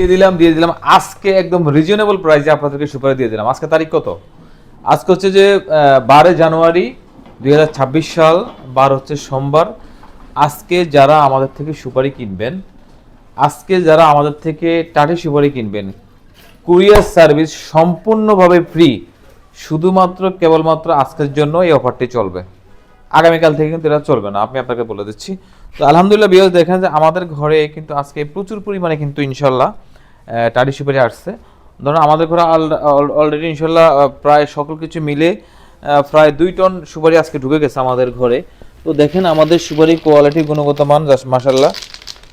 দিয়ে দিলাম দিয়ে দিলাম। আজকে একদম রিজনেবল প্রাইসে আপনাদেরকে সুপারি দিয়ে দিলাম। আজকে তারিখ কত? আজকে হচ্ছে যে বারো জানুয়ারি দুই সাল, বার হচ্ছে সোমবার। আজকে যারা আমাদের থেকে সুপারি কিনবেন, আজকে যারা আমাদের থেকে টাটি সুপারি কিনবেন, কুরিয়ার সার্ভিস সম্পূর্ণভাবে ফ্রি শুধুমাত্র, কেবলমাত্র আজকের জন্য এই অফারটি চলবে। আগামীকাল থেকে কিন্তু এটা চলবে না, আমি আপনাকে বলে দিচ্ছি। তো আলহামদুলিল্লাহ বিয়স দেখেন যে আমাদের ঘরে কিন্তু আজকে প্রচুর পরিমাণে কিন্তু ইনশাল্লাহ টাটি সুপারি আসছে। ধরুন আমাদের ঘরে অলরেডি ইনশাল্লাহ প্রায় সকল কিছু মিলে প্রায় দুই টন সুপারি আজকে ঢুকে গেছে আমাদের ঘরে। তো দেখেন আমাদের সুপারি কোয়ালিটি গুণগত মান মাসাল্লাহ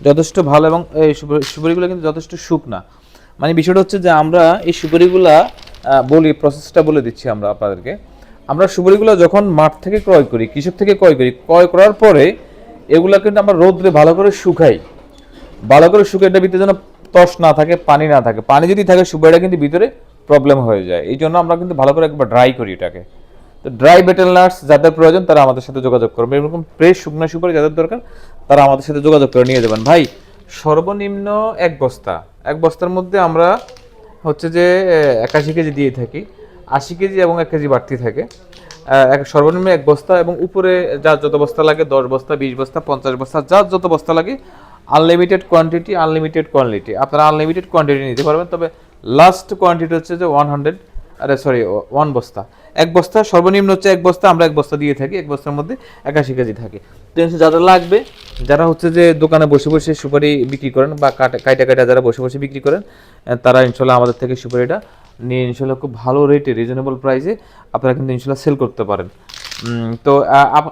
যথেষ্ট ভালো এবং এই সুপারি- সুপারিগুলো কিন্তু যথেষ্ট শুকনা মানে বিষয়টা হচ্ছে যে আমরা এই সুপারিগুলা বলি প্রসেসটা বলে দিচ্ছি আমরা আপনাদেরকে। আমরা সুপারিগুলো যখন মাঠ থেকে ক্রয় করি, কৃষক থেকে ক্রয় করি, ক্রয় করার পরে এগুলো কিন্তু আমরা রোদ্রে ভালো করে শুকাই। ভালো করে শুকাই এটা ভিতরে যেন তস না থাকে, পানি না থাকে। পানি যদি থাকে সুপারিটা কিন্তু ভিতরে প্রবলেম হয়ে যায়। এই জন্য আমরা কিন্তু ভালো করে একবার ড্রাই করি এটাকে। তো ড্রাই বেটেল নাটস যাদের প্রয়োজন, তারা আমাদের সাথে যোগাযোগ করবে। এরকম ফ্রেশ শুকনো, সুপারি যাদের দরকার, তারা আমাদের সাথে যোগাযোগ করে নিয়ে যাবেন। ভাই, সর্বনিম্ন এক বস্তা। এক বস্তার মধ্যে আমরা হচ্ছে যে একাশি কেজি দিয়ে থাকি। আশি কেজি এবং এক কেজি বাড়তি থাকে। এক, সর্বনিম্ন এক বস্তা এবং উপরে যার যত বস্তা লাগে, দশ বস্তা, বিশ বস্তা, পঞ্চাশ বস্তা, যার যত বস্তা লাগে আনলিমিটেড কোয়ান্টিটি আনলিমিটেড কোয়ালিটি আপনারা আনলিমিটেড কোয়ান্টিটি নিতে পারবেন, তবে লাস্ট কোয়ান্টিটি হচ্ছে যে ওয়ান হান্ড্রেড আরে সরি ওয়ান বস্তা। এক বস্তা, সর্বনিম্ন হচ্ছে এক বস্তা, আমরা এক বস্তা দিয়ে থাকি, এক বস্তার মধ্যে একাশি কেজি থাকে। তো যারা লাগবে, যারা হচ্ছে যে দোকানে বসে বসে সুপারি বিক্রি করেন বা কাটা, কাইটা কাইটা যারা বসে বসে বিক্রি করেন তারা ইনশাল্লাহ আমাদের থেকে সুপারিটা নিয়ে ইনশাল্লাহ খুব ভালো রেটে রিজনেবল প্রাইসে আপনারা কিন্তু ইনশাল্লাহ সেল করতে পারেন। তো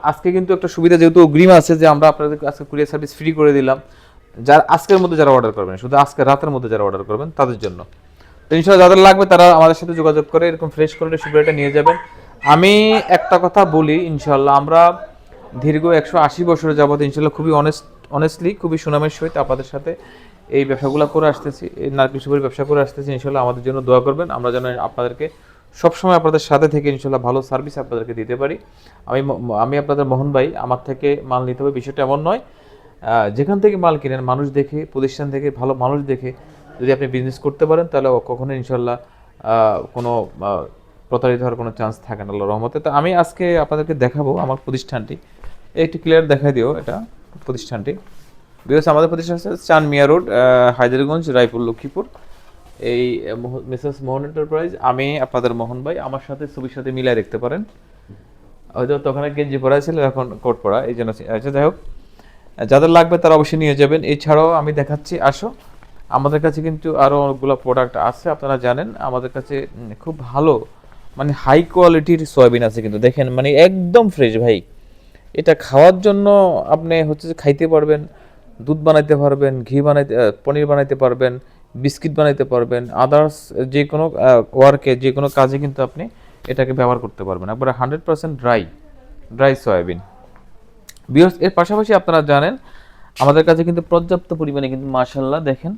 আজকে কিন্তু একটা সুবিধা যেহেতু অগ্রিম আছে যে আমরা আপনাদের আজকে কুরিয়ার সার্ভিস ফ্রি করে দিলাম যারা আজকের মধ্যে যারা অর্ডার করবেন, শুধু আজকে রাতের মধ্যে যারা অর্ডার করবেন, তাদের জন্য। তো ইনশাল্লাহ যাদের লাগবে তারা আমাদের সাথে যোগাযোগ করে এরকম ফ্রেশ করে সুপারিটা নিয়ে যাবেন। আমি একটা কথা বলি ইনশাল্লাহ আমরা দীর্ঘ একশো আশি বছরের যাবত ইনশাল্লাহ খুবই অনেস্ট অনেস্টলি খুবই সুনামের সহিত আপনাদের সাথে এই ব্যবসাগুলো করে আসতেছি, এই নারকেল সুপারির ব্যবসা করে আসতেছি ইনশাল্লাহ আমাদের জন্য দোয়া করবেন। আমরা যেন আপনাদেরকে সবসময় আপনাদের সাথে থেকে ইনশাল্লাহ ভালো সার্ভিস আপনাদেরকে দিতে পারি। আমি আমি আপনাদের মোহন ভাই, আমার থেকে মাল নিতে হবে, বিষয়টা এমন নয়। যেখান থেকে মাল কিনেন, মানুষ দেখে, প্রতিষ্ঠান থেকে, ভালো মানুষ দেখে যদি আপনি বিজনেস করতে পারেন, তাহলে কখনো ইনশাল্লাহ কোনো প্রতারিত হওয়ার কোনো চান্স থাকে না আল্লাহর রহমতে। তো আমি আজকে আপনাদেরকে দেখাবো আমার প্রতিষ্ঠানটি। একটু ক্লিয়ার দেখাই দিও এটা প্রতিষ্ঠানটি। বিকজ আমাদের প্রতিষ্ঠান হচ্ছে চান মিয়া রোড হায়দারগঞ্জ রায়পুর, লক্ষ্মীপুর। এই মিসেস মোহন এন্টারপ্রাইজ আমি, আপনাদের মোহন ভাই, আমার সাথে, ছবির সাথে মিলাই দেখতে পারেন। হয়তো তখন গেঞ্জি পরা ছিল, এখন কোট পরা, এই জন্য আচ্ছা যাই হোক। যাদের লাগবে তারা অবশ্যই নিয়ে যাবেন। এছাড়াও আমি দেখাচ্ছি, আসো। আমাদের কাছে কিন্তু আরও অনেকগুলো প্রোডাক্ট আছে, আপনারা জানেন। আমাদের কাছে খুব ভালো মানে হাই কোয়ালিটির সয়াবিন আছে কিন্তু। দেখেন মানে একদম ফ্রেশ ভাই। এটা খাওয়ার জন্য আপনি হচ্ছে যে খাইতে পারবেন, দুধ বানাইতে পারবেন, ঘি বানাইতে পনির বানাইতে পারবেন, বিস্কিট বানাইতে পারবেন আদার্স যে কোনো ওয়ার্কে যে কোনো কাজে কিন্তু আপনি এটাকে ব্যবহার করতে পারবেন। একবারে hundred percent dry dry soybean. বিয়স এর পাশাপাশি আপনারা জানেন, আমাদের কাছে কিন্তু পর্যাপ্ত পরিমাণে কিন্তু মাশাল্লাহ দেখেন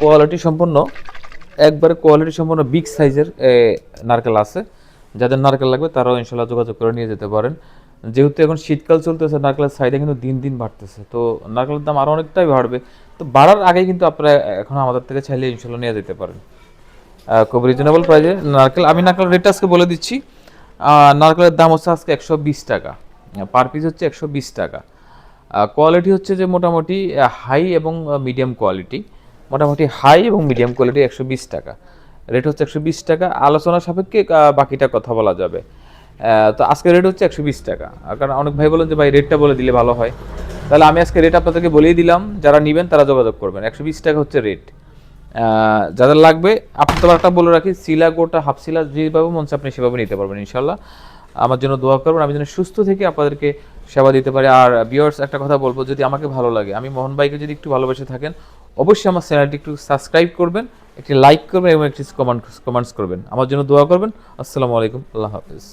কোয়ালিটি সম্পন্ন, একবারে কোয়ালিটি সম্পন্ন বিগ সাইজের নারকেল আছে। যাদের নারকেল লাগবে তারাও ইনশাল্লাহ যোগাযোগ করে নিয়ে যেতে পারেন। যেহেতু এখন শীতকাল চলতেছে, নারকেলের সাইডে কিন্তু দিন দিন বাড়তেছে। তো নারকেলের দাম আরও অনেকটাই বাড়বে। তো বাড়ার আগেই কিন্তু আপনারা এখন আমাদের থেকে চাইলে ইনশাল্লাহ নিয়ে যেতে পারেন। খুব রিজনেবল প্রাইসে নারকেল, আমি নারকেল রেটটা আজকে বলে দিচ্ছি। নারকেলের দাম হচ্ছে আজকে একশো বিশ টাকা। পার পিস হচ্ছে একশো বিশ টাকা। কোয়ালিটি হচ্ছে যে মোটামুটি হাই এবং মিডিয়াম কোয়ালিটি মোটামুটি হাই এবং মিডিয়াম কোয়ালিটি একশো বিশ টাকা। রেট হচ্ছে একশো বিশ টাকা। আলোচনা সাপেক্ষে বাকিটা কথা বলা যাবে। তো আজকে রেট হচ্ছে একশো বিশ টাকা। কারণ অনেক ভাই বলেন যে, ভাই রেটটা বলে দিলে ভালো হয়। তাহলে আমি আজকে রেট আপনাদেরকে বলেই দিলাম। যারা নেবেন তারা যোগাযোগ করবেন। একশো বিশ টাকা হচ্ছে রেট যাদের লাগবে আপনার একটা বলে রাখি সিলা গোটা, হাফ সিলা যেভাবে মন আপনি সেভাবে নিতে পারবেন ইনশাল্লাহ আমার জন্য দোয়া করবেন, আমি যেন সুস্থ থেকে আপনাদেরকে সেবা দিতে পারি। আর বিয়ার্স একটা কথা বলব, যদি আমাকে ভালো লাগে, আমি মোহন ভাইকে যদি একটু ভালোবেসে থাকেন, অবশ্যই আমার চ্যানেলটি একটু সাবস্ক্রাইব করবেন, একটি লাইক করবেন এবং একটি কমেন্ট কমেন্টস করবেন। আমার জন্য দোয়া করবেন। আসসালামু আলাইকুম, আল্লাহ হাফিজ।